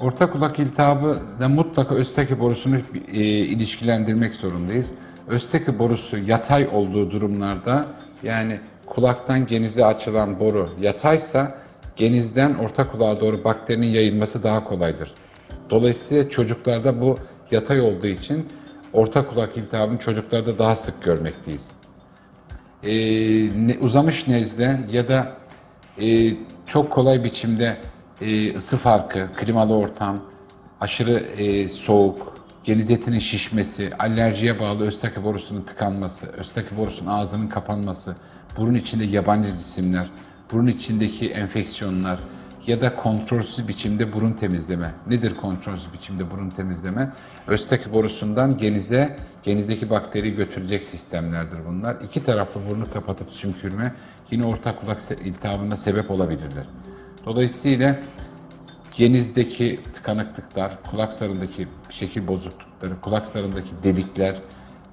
Orta kulak iltihabı da mutlaka östaki borusunu e, ilişkilendirmek zorundayız. Östaki borusu yatay olduğu durumlarda yani kulaktan genize açılan boru yataysa genizden orta kulağa doğru bakterinin yayılması daha kolaydır. Dolayısıyla çocuklarda bu yatay olduğu için orta kulak iltihabını çocuklarda daha sık görmekteyiz. Ee, uzamış nezle ya da e, çok kolay biçimde e, ısı farkı, klimalı ortam, aşırı e, soğuk, geniz etinin şişmesi, alerjiye bağlı östaki borusunun tıkanması, östaki borusunun ağzının kapanması, burun içinde yabancı cisimler, burun içindeki enfeksiyonlar ya da kontrolsüz biçimde burun temizleme. Nedir kontrolsüz biçimde burun temizleme? Östaki borusundan genize, genizdeki bakteriyi götürecek sistemlerdir bunlar. İki taraflı burnu kapatıp sümkürme yine orta kulak iltihabına sebep olabilirler. Dolayısıyla genizdeki tıkanıklıklar, kulak zarındaki şekil bozuklukları, kulak zarındaki delikler,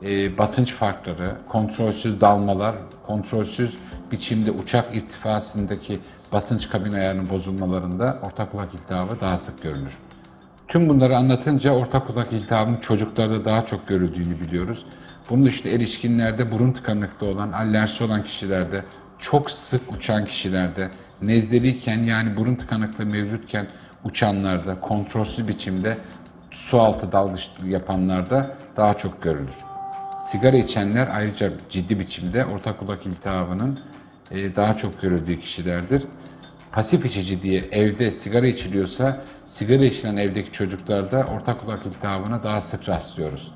e, basınç farkları, kontrolsüz dalmalar, kontrolsüz biçimde uçak irtifasındaki basınç kabin ayarının bozulmalarında orta kulak iltihabı daha sık görülür. Tüm bunları anlatınca orta kulak iltihabının çocuklarda daha çok görüldüğünü biliyoruz. Bunun dışında erişkinlerde burun tıkanıklığı olan, alerjisi olan kişilerde, çok sık uçan kişilerde, nezleliyken yani burun tıkanıklığı mevcutken uçanlarda, kontrolsüz biçimde su altı dalgıçlığı yapanlarda daha çok görülür. Sigara içenler ayrıca ciddi biçimde orta kulak iltihabının e, daha çok görüldüğü kişilerdir pasif içici diye evde sigara içiliyorsa sigara içilen evdeki çocuklarda orta kulak iltihabına daha sık rastlıyoruz.